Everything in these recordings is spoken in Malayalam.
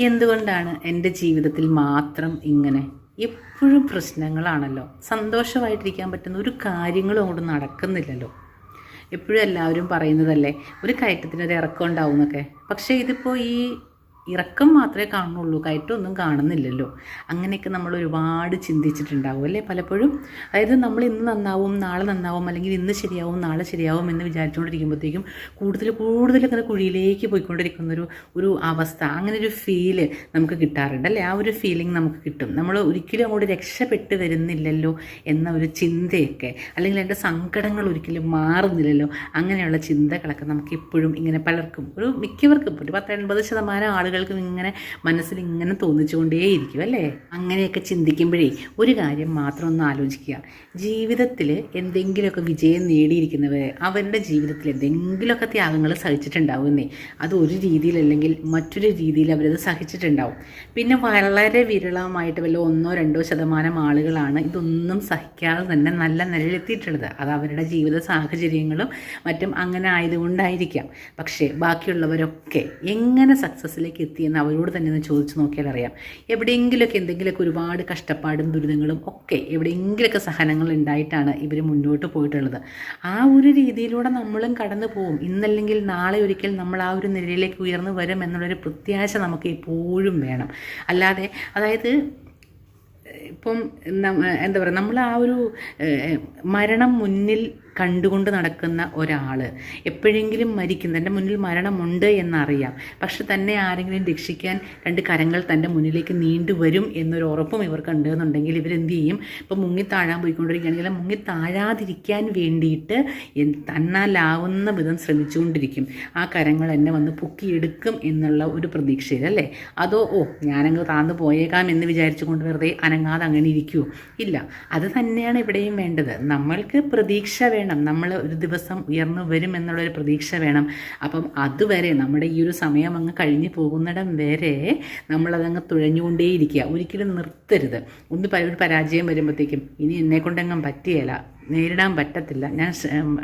എന്തുകൊണ്ടാണ് എന്റെ ജീവിതത്തിൽ മാത്രം ഇങ്ങനെ എപ്പോഴും പ്രശ്നങ്ങളാണല്ലോ? സന്തോഷമായിട്ടിരിക്കാൻ പറ്റുന്ന ഒരു കാര്യങ്ങളും അങ്ങോട്ട് നടക്കുന്നില്ലല്ലോ. എപ്പോഴും എല്ലാവരും പറയുന്നതല്ലേ ഒരു കയറ്റത്തിന് ഒരു ഇറക്കം ഉണ്ടാവും എന്നൊക്കെ പക്ഷേ ഇതിപ്പോൾ ഈ ഇറക്കം മാത്രമേ കാണുന്നുള്ളൂ കയറ്റമൊന്നും കാണുന്നില്ലല്ലോ. അങ്ങനെയൊക്കെ നമ്മൾ ഒരുപാട് ചിന്തിച്ചിട്ടുണ്ടാവും അല്ലേ പലപ്പോഴും? അതായത് നമ്മൾ ഇന്ന് നന്നാവും നാളെ നന്നാവും അല്ലെങ്കിൽ ഇന്ന് ശരിയാവും നാളെ ശരിയാവും എന്ന് വിചാരിച്ചുകൊണ്ടിരിക്കുമ്പോഴത്തേക്കും കൂടുതൽ കൂടുതൽ അങ്ങനെ കുഴിയിലേക്ക് പോയിക്കൊണ്ടിരിക്കുന്ന ഒരു ഒരു അവസ്ഥ അങ്ങനെ ഒരു ഫീൽ നമുക്ക് കിട്ടാറുണ്ട് അല്ലേ? ആ ഒരു ഫീലിംഗ് നമുക്ക് കിട്ടും. നമ്മൾ ഒരിക്കലും അങ്ങോട്ട് രക്ഷപ്പെട്ട് വരുന്നില്ലല്ലോ എന്ന ഒരു ചിന്തയൊക്കെ അല്ലെങ്കിൽ എന്റെ സങ്കടങ്ങൾ ഒരിക്കലും മാറുന്നില്ലല്ലോ അങ്ങനെയുള്ള ചിന്തകളൊക്കെ നമുക്ക് എപ്പോഴും ഇങ്ങനെ പലർക്കും ഒരു മിക്കവർക്കും ഒരു പത്ത് എൺപത് ശതമാനം ആളുകൾക്കും ഇങ്ങനെ മനസ്സിൽ ഇങ്ങനെ തോന്നിച്ചുകൊണ്ടേയിരിക്കും അല്ലേ? അങ്ങനെയൊക്കെ ചിന്തിക്കുമ്പോഴേ ഒരു കാര്യം മാത്രം ഒന്ന് ആലോചിക്കുക. ജീവിതത്തിൽ എന്തെങ്കിലുമൊക്കെ വിജയം നേടിയിരിക്കുന്നവർ അവരുടെ ജീവിതത്തിൽ എന്തെങ്കിലുമൊക്കെ ത്യാഗങ്ങൾ സഹിച്ചിട്ടുണ്ടാവുമെന്നേ അത് ഒരു രീതിയിലല്ലെങ്കിൽ മറ്റൊരു രീതിയിൽ അവരത് സഹിച്ചിട്ടുണ്ടാവും. പിന്നെ വളരെ വിരളമായിട്ട് വല്ല ഒന്നോ രണ്ടോ ശതമാനം ആളുകളാണ് ഇതൊന്നും സഹിക്കാതെ തന്നെ നല്ല നിലയിലെത്തിയിട്ടുള്ളത്. അത് അവരുടെ ജീവിത സാഹചര്യങ്ങളും മറ്റും അങ്ങനെ ആയതുകൊണ്ടായിരിക്കാം. പക്ഷേ ബാക്കിയുള്ളവരൊക്കെ എങ്ങനെ സക്സസ്സിലേക്ക് എത്തിയെന്ന് അവരോട് തന്നെ ഒന്ന് ചോദിച്ചു നോക്കിയാൽ അറിയാം. എവിടെയെങ്കിലുമൊക്കെ എന്തെങ്കിലുമൊക്കെ ഒരുപാട് കഷ്ടപ്പാടും ദുരിതങ്ങളും ഒക്കെ എവിടെയെങ്കിലുമൊക്കെ സഹനങ്ങൾ ഉണ്ടായിട്ടാണ് ഇവർ മുന്നോട്ട് പോയിട്ടുള്ളത്. ആ ഒരു രീതിയിലൂടെ നമ്മളും കടന്നു പോകും. ഇന്നല്ലെങ്കിൽ നാളെ ഒരിക്കൽ നമ്മൾ ആ ഒരു നിലയിലേക്ക് ഉയർന്നു വരും എന്നുള്ളൊരു പ്രത്യാശ നമുക്ക് എപ്പോഴും വേണം. അല്ലാതെ അതായത് ഇപ്പം എന്താ പറയുക നമ്മൾ ആ ഒരു മരണം മുന്നിൽ കണ്ടുകൊണ്ട് നടക്കുന്ന ഒരാൾ എപ്പോഴെങ്കിലും മരിക്കും. തന്റെ മുന്നിൽ മരണമുണ്ട് എന്നറിയാം. പക്ഷെ തന്നെ ആരെങ്കിലും രക്ഷിക്കാൻ രണ്ട് കരങ്ങൾ തന്റെ മുന്നിലേക്ക് നീണ്ടു വരും എന്നൊരു ഉറപ്പും ഇവർക്കുണ്ട് എന്നുണ്ടെങ്കിൽ ഇവരെന്ത് ചെയ്യും? ഇപ്പം മുങ്ങി താഴാൻ പോയിക്കൊണ്ടിരിക്കുകയാണെങ്കിൽ മുങ്ങി താഴാതിരിക്കാൻ വേണ്ടിയിട്ട് തന്നാലാവുന്ന വിധം ശ്രമിച്ചുകൊണ്ടിരിക്കും. ആ കരങ്ങൾ എന്നെ വന്ന് പൊക്കിയെടുക്കും എന്നുള്ള ഒരു പ്രതീക്ഷയിൽ അല്ലേ അതോ ഓ ഞാനങ്ങ് താന്ന് പോയേക്കാം എന്ന് വിചാരിച്ചുകൊണ്ട് വെറുതെ അനങ്ങാതെ അങ്ങനെ ഇരിക്കുമോ ഇല്ല. അത് തന്നെയാണ് ഇവിടെയും വേണ്ടത്. നമ്മൾക്ക് പ്രതീക്ഷ വേണം. നമ്മൾ ഒരു ദിവസം ഉയർന്നു വരും എന്നുള്ളൊരു പ്രതീക്ഷ വേണം. അപ്പം അതുവരെ നമ്മുടെ ഈ ഒരു സമയം അങ്ങ് കഴിഞ്ഞു പോകുന്നിടം വരെ നമ്മളതങ്ങ് തുഴഞ്ഞുകൊണ്ടേയിരിക്കുക. ഒരിക്കലും നിർത്തരുത്. ഒന്ന് ഒരു പരാജയം വരുമ്പോഴത്തേക്കും ഇനി എന്നെ കൊണ്ടങ്ങും പറ്റിയല്ല നേരിടാൻ പറ്റത്തില്ല. ഞാൻ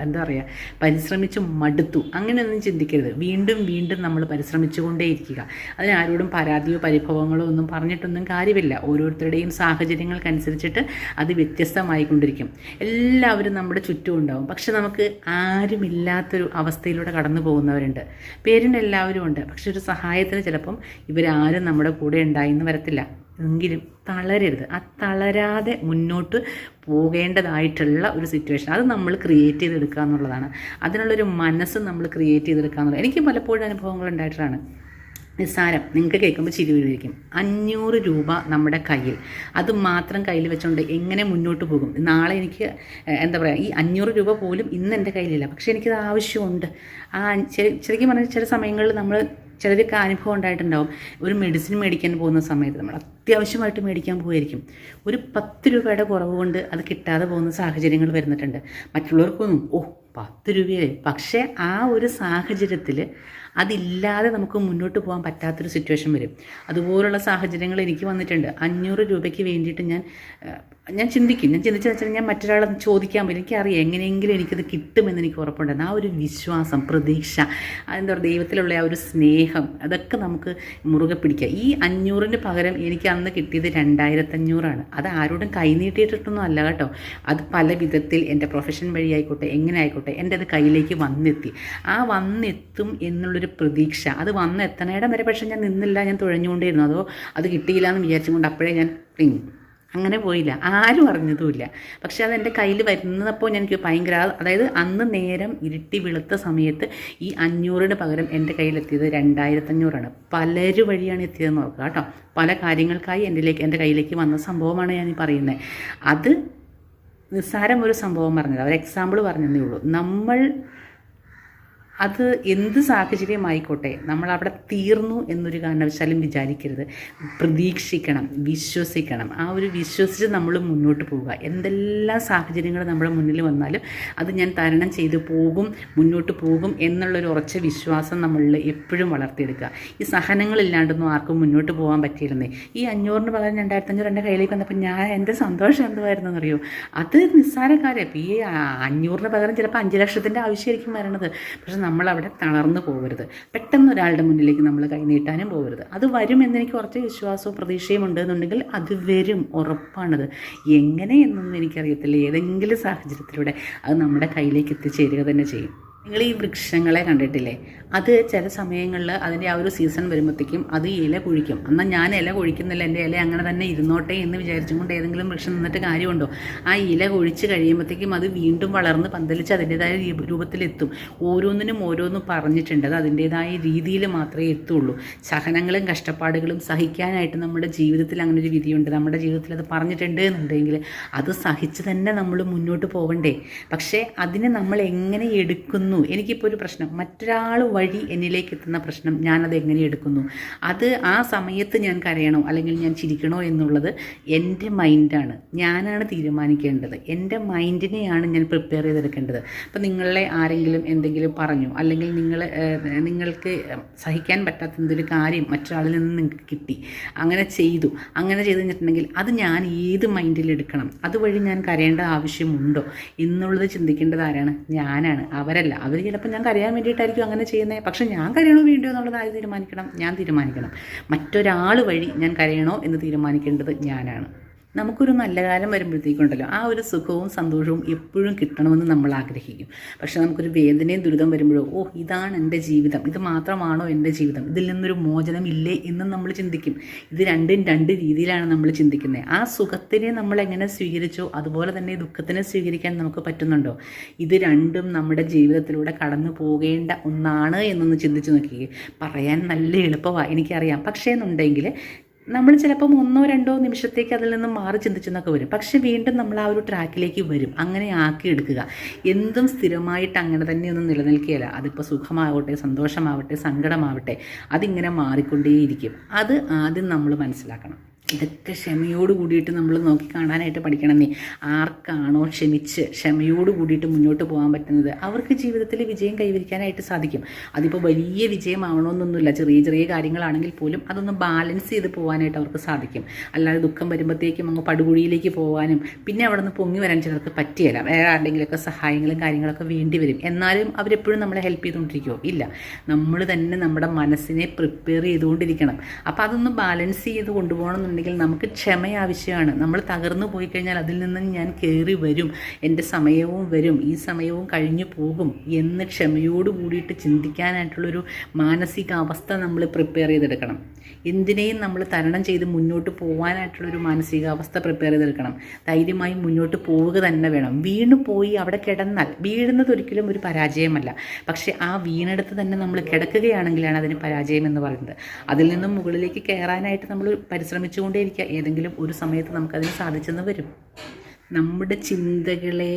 എന്താ പറയുക പരിശ്രമിച്ച് മടുത്തു. അങ്ങനെയൊന്നും ചിന്തിക്കരുത്. വീണ്ടും വീണ്ടും നമ്മൾ പരിശ്രമിച്ചുകൊണ്ടേയിരിക്കുക. അതിന് ആരോടും പരാതിയോ പരിഭവങ്ങളോ ഒന്നും പറഞ്ഞിട്ടൊന്നും കാര്യമില്ല. ഓരോരുത്തരുടെയും സാഹചര്യങ്ങൾക്കനുസരിച്ചിട്ട് അത് വ്യത്യസ്തമായിക്കൊണ്ടിരിക്കും. എല്ലാവരും നമ്മുടെ ചുറ്റും ഉണ്ടാവും. പക്ഷെ നമുക്ക് ആരുമില്ലാത്തൊരു അവസ്ഥയിലൂടെ കടന്നു പോകുന്നവരുണ്ട്. പേരിന് എല്ലാവരും ഉണ്ട്. പക്ഷെ ഒരു സഹായത്തിന് ചിലപ്പം ഇവരാരും നമ്മുടെ കൂടെ ഉണ്ടായിന്ന് വരത്തില്ല. എങ്കിലും തളരരുത്. ആ തളരാതെ മുന്നോട്ട് പോകേണ്ടതായിട്ടുള്ള ഒരു സിറ്റുവേഷൻ അത് നമ്മൾ ക്രിയേറ്റ് ചെയ്തെടുക്കുക എന്നുള്ളതാണ്. അതിനുള്ളൊരു മനസ്സ് നമ്മൾ ക്രിയേറ്റ് ചെയ്തെടുക്കുക എന്നുള്ളത്. എനിക്ക് പലപ്പോഴും അനുഭവങ്ങൾ ഉണ്ടായിട്ടാണ് നിസ്സാരം. നിങ്ങൾക്ക് കേൾക്കുമ്പോൾ ചിരി വീഴിരിക്കും അഞ്ഞൂറ് രൂപ നമ്മുടെ കയ്യിൽ. അത് മാത്രം കയ്യിൽ വെച്ചുകൊണ്ട് എങ്ങനെ മുന്നോട്ട് പോകും? നാളെ എനിക്ക് എന്താ പറയുക ഈ അഞ്ഞൂറ് രൂപ പോലും ഇന്ന് എന്റെ കയ്യിലില്ല. പക്ഷേ എനിക്കത് ആവശ്യമുണ്ട്. ആ ശരി- ശരിക്കും പറഞ്ഞാൽ ചില സമയങ്ങളിൽ നമ്മൾ ചിലരൊക്കെ അനുഭവം ഉണ്ടായിട്ടുണ്ടാവും. ഒരു മെഡിസിൻ മേടിക്കാൻ പോകുന്ന സമയത്ത് നമ്മൾ അത്യാവശ്യമായിട്ട് മേടിക്കാൻ പോയിരിക്കും ഒരു പത്ത് രൂപയുടെ കുറവ് കൊണ്ട് അത് കിട്ടാതെ പോകുന്ന സാഹചര്യങ്ങൾ വരുന്നിട്ടുണ്ട്. മറ്റുള്ളവർക്കൊന്നും ഓ പത്ത് രൂപയായി പക്ഷേ ആ ഒരു സാഹചര്യത്തിൽ അതില്ലാതെ നമുക്ക് മുന്നോട്ട് പോകാൻ പറ്റാത്തൊരു സിറ്റുവേഷൻ വരും. അതുപോലുള്ള സാഹചര്യങ്ങൾ എനിക്ക് വന്നിട്ടുണ്ട്. അഞ്ഞൂറ് രൂപയ്ക്ക് വേണ്ടിയിട്ട് ഞാൻ ഞാൻ ചിന്തിക്കും. ഞാൻ ചിന്തിച്ചു വെച്ചാൽ ഞാൻ മറ്റൊരാളെ ചോദിക്കാൻ പറ്റും എനിക്കറിയാം. എങ്ങനെയെങ്കിലും എനിക്കത് കിട്ടുമെന്ന് എനിക്ക് ഉറപ്പുണ്ടായിരുന്നു ആ ഒരു വിശ്വാസം പ്രതീക്ഷ അതെന്താ പറയുക ദൈവത്തിലുള്ള ആ ഒരു സ്നേഹം അതൊക്കെ നമുക്ക് മുറുകെ പിടിക്കുക ഈ അഞ്ഞൂറിന് പകരം എനിക്ക് അന്ന് കിട്ടിയത് രണ്ടായിരത്തഞ്ഞൂറാണ്. അത് ആരോടും കൈനീട്ടിയിട്ടൊന്നും അല്ല കേട്ടോ. അത് പല വിധത്തിൽ എന്റെ പ്രൊഫഷൻ വഴി ആയിക്കോട്ടെ എങ്ങനെ ആയിക്കോട്ടെ എന്റെ അത് കയ്യിലേക്ക് വന്നെത്തി. ആ വന്നെത്തും എന്നുള്ളൊരു പ്രതീക്ഷ. അത് വന്നെത്തണേടം വരെ പക്ഷേ ഞാൻ നിന്നില്ല ഞാൻ തുഴഞ്ഞുകൊണ്ടേയിരുന്നു. അതോ അത് കിട്ടിയില്ല എന്ന് വിചാരിച്ചുകൊണ്ട് അപ്പോഴേ ഞാൻ അങ്ങനെ പോയില്ല. ആരും അറിഞ്ഞതുമില്ല. പക്ഷെ അത് എന്റെ കയ്യിൽ വരുന്നപ്പോൾ എനിക്ക് ഭയങ്കര അതായത് അന്ന് നേരം ഇരുട്ടി വെളുത്ത സമയത്ത് ഈ അഞ്ഞൂറിന് പകരം എന്റെ കയ്യിലെത്തിയത് രണ്ടായിരത്തഞ്ഞൂറാണ്. പലരു വഴിയാണ് എത്തിയതെന്ന് ഓർക്കുക കേട്ടോ. പല കാര്യങ്ങൾക്കായി എന്റെലേക്ക് എന്റെ കയ്യിലേക്ക് വന്ന സംഭവമാണ് ഞാൻ ഈ പറയുന്നത് അത് നിസ്സാരം ഒരു സംഭവം പറഞ്ഞത്. അവർ എക്സാമ്പിൾ പറഞ്ഞതേ ഉള്ളൂ. നമ്മൾ അത് എന്ത് സാഹചര്യമായിക്കോട്ടെ നമ്മൾ അവിടെ തീർന്നു എന്നൊരു കാരണവശാലും വിചാരിക്കരുത്. പ്രതീക്ഷിക്കണം വിശ്വസിക്കണം. ആ ഒരു വിശ്വസിച്ച് നമ്മൾ മുന്നോട്ട് പോവുക. എന്തെല്ലാം സാഹചര്യങ്ങൾ നമ്മുടെ മുന്നിൽ വന്നാലും അത് ഞാൻ തരണം ചെയ്തു പോകും മുന്നോട്ട് പോകും എന്നുള്ളൊരു ഉറച്ച വിശ്വാസം നമ്മളിൽ എപ്പോഴും വളർത്തിയെടുക്കുക. ഈ സഹനങ്ങളില്ലാണ്ടൊന്നും ആർക്കും മുന്നോട്ട് പോകാൻ പറ്റിയിരുന്നേ. ഈ അഞ്ഞൂറിന് പകരം രണ്ടായിരത്തഞ്ഞൂറ് എന്റെ കയ്യിലേക്ക് വന്നപ്പോൾ ഞാൻ എന്റെ സന്തോഷം എന്തുമായിരുന്നു എന്നറിയോ അത് നിസ്സാര കാര്യം ഇപ്പം ഈ അഞ്ഞൂറിന് പകരം ചിലപ്പോൾ അഞ്ച് ലക്ഷത്തിന്റെ ആവശ്യമായിരിക്കും വരണത്. പക്ഷെ നമ്മളവിടെ തളർന്നു പോകരുത്. പെട്ടെന്ന് ഒരാളുടെ മുന്നിലേക്ക് നമ്മൾ കൈ നീട്ടാനും പോകരുത്. അത് വരും എന്നെനിക്ക് കുറച്ച് വിശ്വാസവും പ്രതീക്ഷയും ഉണ്ടെന്നുണ്ടെങ്കിൽ അത് വരും. ഉറപ്പാണത്. എങ്ങനെ എന്നൊന്നും എനിക്കറിയത്തില്ല. ഏതെങ്കിലും സാഹചര്യത്തിലൂടെ അത് നമ്മുടെ കയ്യിലേക്ക് എത്തിച്ചേരുക തന്നെ ചെയ്യും. നിങ്ങൾ ഈ വൃക്ഷങ്ങളെ കണ്ടിട്ടില്ലേ? അത് ചില സമയങ്ങളിൽ അതിന്റെ ആ ഒരു സീസൺ വരുമ്പോഴത്തേക്കും അത് ഇല കുഴിക്കും. എന്നാൽ ഞാൻ ഇല കുഴിക്കുന്നില്ല എന്റെ ഇല അങ്ങനെ തന്നെ ഇരുന്നോട്ടെ എന്ന് വിചാരിച്ചും കൊണ്ട് ഏതെങ്കിലും വൃക്ഷം നിന്നിട്ട് കാര്യമുണ്ടോ? ആ ഇല കുഴിച്ച് കഴിയുമ്പോഴത്തേക്കും അത് വീണ്ടും വളർന്ന് പന്തലിച്ച് അതിന്റെതായ രൂപത്തിലെത്തും. ഓരോന്നിനും ഓരോന്നും പറഞ്ഞിട്ടുണ്ട്. അത് അതിന്റെതായ രീതിയിൽ മാത്രമേ എത്തുള്ളൂ. സഹനങ്ങളും കഷ്ടപ്പാടുകളും സഹിക്കാനായിട്ട് നമ്മുടെ ജീവിതത്തിൽ അങ്ങനെ ഒരു വിധിയുണ്ട്. നമ്മുടെ ജീവിതത്തിൽ അത് പറഞ്ഞിട്ടുണ്ട് എന്നുണ്ടെങ്കിൽ അത് സഹിച്ച് തന്നെ നമ്മൾ മുന്നോട്ട് പോകണ്ടേ. പക്ഷേ അതിനെ നമ്മൾ എങ്ങനെ എടുക്കുന്നു എനിക്കിപ്പോൾ ഒരു പ്രശ്നം. മറ്റൊരാൾ വഴി എന്നിലേക്ക് എത്തുന്ന പ്രശ്നം ഞാനത് എങ്ങനെ എടുക്കുന്നു? അത് ആ സമയത്ത് ഞാൻ കരയണോ? അല്ലെങ്കിൽ ഞാൻ ചിരിക്കണോ എന്നുള്ളത് എന്റെ മൈൻഡാണ്. ഞാനാണ് തീരുമാനിക്കേണ്ടത്. എന്റെ മൈൻഡിനെയാണ് ഞാൻ പ്രിപ്പയർ ചെയ്തെടുക്കേണ്ടത്. അപ്പം നിങ്ങളെ ആരെങ്കിലും എന്തെങ്കിലും പറഞ്ഞു അല്ലെങ്കിൽ നിങ്ങൾ നിങ്ങൾക്ക് സഹിക്കാൻ പറ്റാത്ത എന്തൊരു കാര്യം മറ്റൊരാളിൽ നിന്ന് നിങ്ങൾക്ക് കിട്ടി അങ്ങനെ ചെയ്തു അങ്ങനെ ചെയ്തു കഴിഞ്ഞിട്ടുണ്ടെങ്കിൽ അത് ഞാൻ ഏത് മൈൻഡിൽ എടുക്കണം? അതുവഴി ഞാൻ കരയേണ്ട ആവശ്യമുണ്ടോ? എന്നുള്ളത് ചിന്തിക്കേണ്ടത് ആരാണ്? ഞാനാണ്. അവരല്ല. അവർ ചിലപ്പോൾ ഞാൻ കരയാൻ വേണ്ടിയിട്ടായിരിക്കും അങ്ങനെ ചെയ്യുന്നത് പക്ഷേ ഞാൻ കരയണോ വേണ്ടിയോ എന്നുള്ളത് ആര് തീരുമാനിക്കണം? ഞാൻ തീരുമാനിക്കണം. മറ്റൊരാൾ വഴി ഞാൻ കരയണോ എന്ന് തീരുമാനിക്കേണ്ടത് ഞാനാണ്. നമുക്കൊരു നല്ല കാലം വരുമ്പോഴത്തേക്കുണ്ടല്ലോ ആ ഒരു സുഖവും സന്തോഷവും എപ്പോഴും കിട്ടണമെന്ന് നമ്മൾ ആഗ്രഹിക്കും. പക്ഷേ നമുക്കൊരു വേദനയും ദുരിതം വരുമ്പോഴോ ഓ ഇതാണ് എന്റെ ജീവിതം ഇത് മാത്രമാണോ എന്റെ ജീവിതം ഇതിൽ നിന്നൊരു മോചനം ഇല്ലേ എന്നും നമ്മൾ ചിന്തിക്കും. ഇത് രണ്ടും രണ്ട് രീതിയിലാണ് നമ്മൾ ചിന്തിക്കുന്നത്. ആ സുഖത്തിനെ നമ്മൾ എങ്ങനെ സ്വീകരിച്ചോ അതുപോലെ തന്നെ ദുഃഖത്തിനെ സ്വീകരിക്കാൻ നമുക്ക് പറ്റുന്നുണ്ടോ? ഇത് രണ്ടും നമ്മുടെ ജീവിതത്തിലൂടെ കടന്നു പോകേണ്ട ഒന്നാണ് എന്നൊന്ന് ചിന്തിച്ച് നോക്കിയേ പറയാൻ നല്ല എളുപ്പമാണ് എനിക്കറിയാം. പക്ഷേ എന്നുണ്ടെങ്കിൽ നമ്മൾ ചിലപ്പം ഒന്നോ രണ്ടോ നിമിഷത്തേക്ക് അതിൽ നിന്ന് മാറി ചിന്തിച്ചെന്നൊക്കെ വരും. പക്ഷെ വീണ്ടും നമ്മൾ ആ ഒരു ട്രാക്കിലേക്ക് വരും. അങ്ങനെ ആക്കി എടുക്കുക. എന്തും സ്ഥിരമായിട്ട് അങ്ങനെ തന്നെ ഒന്നും നിലനിൽക്കുകയില്ല. അതിപ്പോൾ സുഖമാവട്ടെ സന്തോഷമാവട്ടെ സങ്കടമാവട്ടെ അതിങ്ങനെ മാറിക്കൊണ്ടേയിരിക്കും. അത് ആദ്യം നമ്മൾ മനസ്സിലാക്കണം. ഇതൊക്കെ ക്ഷമയോട് കൂടിയിട്ട് നമ്മൾ നോക്കി കാണാനായിട്ട് പഠിക്കണം നീ ആർക്കാണോ ക്ഷമിച്ച് ക്ഷമയോട് കൂടിയിട്ട് മുന്നോട്ട് പോകാൻ പറ്റുന്നത്? അവർക്ക് ജീവിതത്തിൽ വിജയം കൈവരിക്കാനായിട്ട് സാധിക്കും. അതിപ്പോൾ വലിയ വിജയമാവണമെന്നൊന്നുമില്ല ചെറിയ ചെറിയ കാര്യങ്ങളാണെങ്കിൽ പോലും അതൊന്ന് ബാലൻസ് ചെയ്ത് പോകാനായിട്ട് അവർക്ക് സാധിക്കും. അല്ലാതെ ദുഃഖം വരുമ്പോഴത്തേക്കും അങ്ങ് പടുകുഴിയിലേക്ക് പോകാനും പിന്നെ അവിടെ നിന്ന് പൊങ്ങി വരാൻ ചിലർക്ക് പറ്റിയല്ല വേറെ ആരുടെങ്കിലുമൊക്കെ സഹായങ്ങളും കാര്യങ്ങളൊക്കെ വേണ്ടി വരും. എന്നാലും അവരെപ്പോഴും നമ്മളെ ഹെൽപ്പ് ചെയ്തുകൊണ്ടിരിക്കുമോ ഇല്ല. നമ്മൾ തന്നെ നമ്മുടെ മനസ്സിനെ പ്രിപ്പയർ ചെയ്തുകൊണ്ടിരിക്കണം. അപ്പോൾ അതൊന്ന് ബാലൻസ് ചെയ്ത് കൊണ്ടുപോകണമെന്നുണ്ടെങ്കിൽ നമുക്ക് ക്ഷമ ആവശ്യമാണ് നമ്മൾ തകർന്നു പോയി കഴിഞ്ഞാൽ അതിൽ നിന്ന് ഞാൻ കയറി വരും. എന്റെ സമയവും വരും. ഈ സമയവും കഴിഞ്ഞു പോകും എന്ന് ക്ഷമയോട് കൂടിയിട്ട് ചിന്തിക്കാനായിട്ടുള്ളൊരു മാനസികാവസ്ഥ നമ്മൾ പ്രിപ്പയർ ചെയ്തെടുക്കണം. എന്തിനേയും നമ്മൾ തരണം ചെയ്ത് മുന്നോട്ട് പോകാനായിട്ടുള്ളൊരു മാനസികാവസ്ഥ പ്രിപ്പയർ ചെയ്തെടുക്കണം. ധൈര്യമായി മുന്നോട്ട് പോവുക തന്നെ വേണം. വീണു പോയി അവിടെ കിടന്നാൽ വീഴുന്നത് ഒരിക്കലും ഒരു പരാജയമല്ല. പക്ഷേ ആ വീണെടുത്ത് തന്നെ നമ്മൾ കിടക്കുകയാണെങ്കിലാണ് അതിന് പരാജയം എന്ന് പറയുന്നത്. അതിൽ നിന്നും മുകളിലേക്ക് കയറാനായിട്ട് നമ്മൾ പരിശ്രമിച്ചുകൊണ്ടേയിരിക്കുക ഏതെങ്കിലും ഒരു സമയത്ത് നമുക്കതിന് സാധിച്ചെന്ന് വരും. നമ്മുടെ ചിന്തകളെ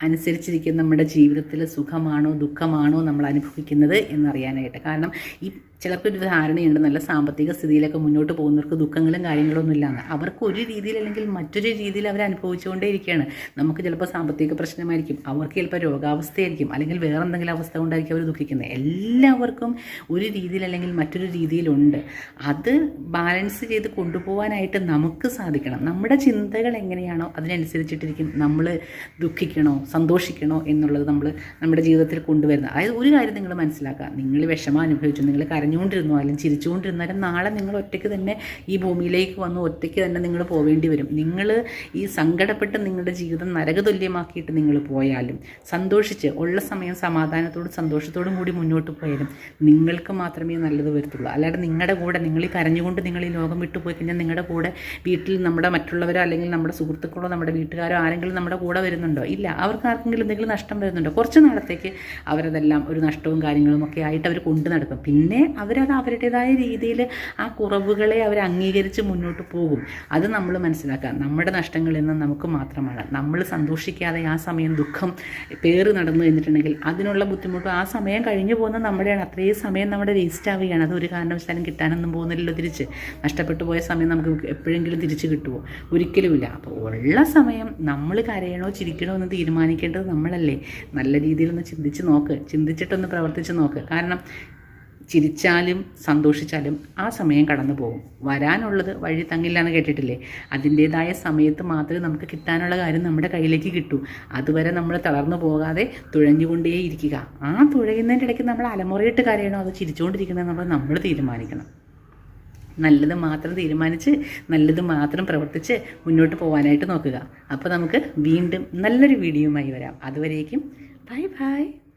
അനുസരിച്ചിരിക്കുന്ന നമ്മുടെ ജീവിതത്തിൽ സുഖമാണോ ദുഃഖമാണോ നമ്മൾ അനുഭവിക്കുന്നത് എന്നറിയാനായിട്ട്. കാരണം ഈ ചിലർക്കൊരു ധാരണയുണ്ട് നല്ല സാമ്പത്തിക സ്ഥിതിയിലൊക്കെ മുന്നോട്ട് പോകുന്നവർക്ക് ദുഃഖങ്ങളും കാര്യങ്ങളൊന്നും ഇല്ലാന്ന്. അവർക്ക് ഒരു രീതിയിൽ അല്ലെങ്കിൽ മറ്റൊരു രീതിയിൽ അവർ അനുഭവിച്ചുകൊണ്ടേ ഇരിക്കുകയാണ്. നമുക്ക് ചിലപ്പോൾ സാമ്പത്തിക പ്രശ്നമായിരിക്കും അവർക്ക് ചിലപ്പോൾ രോഗാവസ്ഥയായിരിക്കും അല്ലെങ്കിൽ വേറെ എന്തെങ്കിലും അവസ്ഥ കൊണ്ടായിരിക്കും അവർ ദുഃഖിക്കുന്നത്. എല്ലാവർക്കും ഒരു രീതിയിൽ അല്ലെങ്കിൽ മറ്റൊരു രീതിയിലുണ്ട്. അത് ബാലൻസ് ചെയ്ത് കൊണ്ടുപോകാനായിട്ട് നമുക്ക് സാധിക്കണം. നമ്മുടെ ചിന്തകൾ എങ്ങനെയാണോ അതിനനുസരിച്ചിട്ടിരിക്കും നമ്മൾ ദുഃഖിക്കണോ സന്തോഷിക്കണോ എന്നുള്ളത് നമ്മൾ നമ്മുടെ ജീവിതത്തിൽ കൊണ്ടുവരുന്നത്. അതായത് ഒരു കാര്യം നിങ്ങൾ മനസ്സിലാക്കുക. നിങ്ങൾ വിഷമം അനുഭവിച്ചു നിങ്ങൾ കരഞ്ഞുകൊണ്ടിരുന്നു അല്ലെങ്കിൽ ചിരിച്ചുകൊണ്ടിരുന്നാലും നാളെ നിങ്ങൾ ഒറ്റയ്ക്ക് തന്നെ ഈ ഭൂമിയിലേക്ക് വന്ന് ഒറ്റയ്ക്ക് തന്നെ നിങ്ങൾ പോവേണ്ടി വരും. നിങ്ങൾ ഈ സങ്കടപ്പെട്ട് നിങ്ങളുടെ ജീവിതം നരകതുല്യമാക്കിയിട്ട് നിങ്ങൾ പോയാലും സന്തോഷിച്ച് ഉള്ള സമയം സമാധാനത്തോടും സന്തോഷത്തോടും കൂടി മുന്നോട്ട് പോയാലും നിങ്ങൾക്ക് മാത്രമേ നല്ലത് വരത്തുള്ളൂ. അല്ലാതെ നിങ്ങളുടെ കൂടെ നിങ്ങൾ ഈ കരഞ്ഞുകൊണ്ട് നിങ്ങൾ ഈ ലോകം വിട്ടു പോയി കഴിഞ്ഞാൽ നിങ്ങളുടെ കൂടെ വീട്ടിൽ നമ്മുടെ മറ്റുള്ളവരോ അല്ലെങ്കിൽ നമ്മുടെ സുഹൃത്തുക്കളോ നമ്മുടെ വീട്ടുകാരോ ആരെങ്കിലും നമ്മുടെ കൂടെ വരുന്നുണ്ടോ? ഇല്ല. അവർക്ക് ആർക്കെങ്കിലും എന്തെങ്കിലും നഷ്ടം വരുന്നുണ്ടോ? കുറച്ച് നാളത്തേക്ക് അവരതെല്ലാം ഒരു നഷ്ടവും കാര്യങ്ങളും ഒക്കെ ആയിട്ട് അവർ കൊണ്ടു നടക്കും. പിന്നെ അവരത് അവരുടേതായ രീതിയിൽ ആ കുറവുകളെ അവർ അംഗീകരിച്ച് മുന്നോട്ട് പോകും. അത് നമ്മൾ മനസ്സിലാക്കുക. നമ്മുടെ നഷ്ടങ്ങളിൽ നിന്ന് നമുക്ക് മാത്രമാണ്. നമ്മൾ സന്തോഷിക്കാതെ ആ സമയം ദുഃഖം പേറ് നടന്നു കഴിഞ്ഞിട്ടുണ്ടെങ്കിൽ അതിനുള്ള ബുദ്ധിമുട്ടും ആ സമയം കഴിഞ്ഞു പോകുന്ന നമ്മുടെയാണ്. അത്രയും സമയം നമ്മുടെ വേസ്റ്റ് ആവുകയാണ്. അത് ഒരു കാരണവശാലും കിട്ടാനൊന്നും പോകുന്നില്ലല്ലോ തിരിച്ച്. നഷ്ടപ്പെട്ടു പോയ സമയം നമുക്ക് എപ്പോഴെങ്കിലും തിരിച്ച് കിട്ടുമോ ഒരിക്കലുമില്ല അപ്പോൾ ഉള്ള സമയം നമ്മൾ കരയണോ ചിരിക്കണോ എന്ന് തീരുമാനിക്കേണ്ടത് നമ്മളല്ലേ. നല്ല രീതിയിലൊന്ന് ചിന്തിച്ച് നോക്ക്. ചിന്തിച്ചിട്ടൊന്ന് പ്രവർത്തിച്ച് നോക്ക്. കാരണം ചിരിച്ചാലും സന്തോഷിച്ചാലും ആ സമയം കടന്നു പോകും. വരാനുള്ളത് വഴി തങ്ങില്ല എന്ന് കേട്ടിട്ടില്ലേ? അതിന്റേതായ സമയത്ത് മാത്രമേ നമുക്ക് കിട്ടാനുള്ള കാര്യം നമ്മുടെ കയ്യിലേക്ക് കിട്ടൂ. അതുവരെ നമ്മൾ തളർന്നു പോകാതെ തുഴഞ്ഞുകൊണ്ടേ ഇരിക്കുക. ആ തുഴയുന്നതിന്റെ ഇടയ്ക്ക് നമ്മൾ അലമുറയിട്ട് കരയണോ? അത് എന്നുള്ളത് നമ്മൾ തീരുമാനിക്കണം. നല്ലത് മാത്രം തീരുമാനിച്ച് നല്ലത് മാത്രം പ്രവർത്തിച്ച് മുന്നോട്ട് പോകാനായിട്ട് നോക്കുക. അപ്പോൾ നമുക്ക് വീണ്ടും നല്ലൊരു വീഡിയോയുമായി വരാം. അതുവരേക്കും ബൈ ബൈ.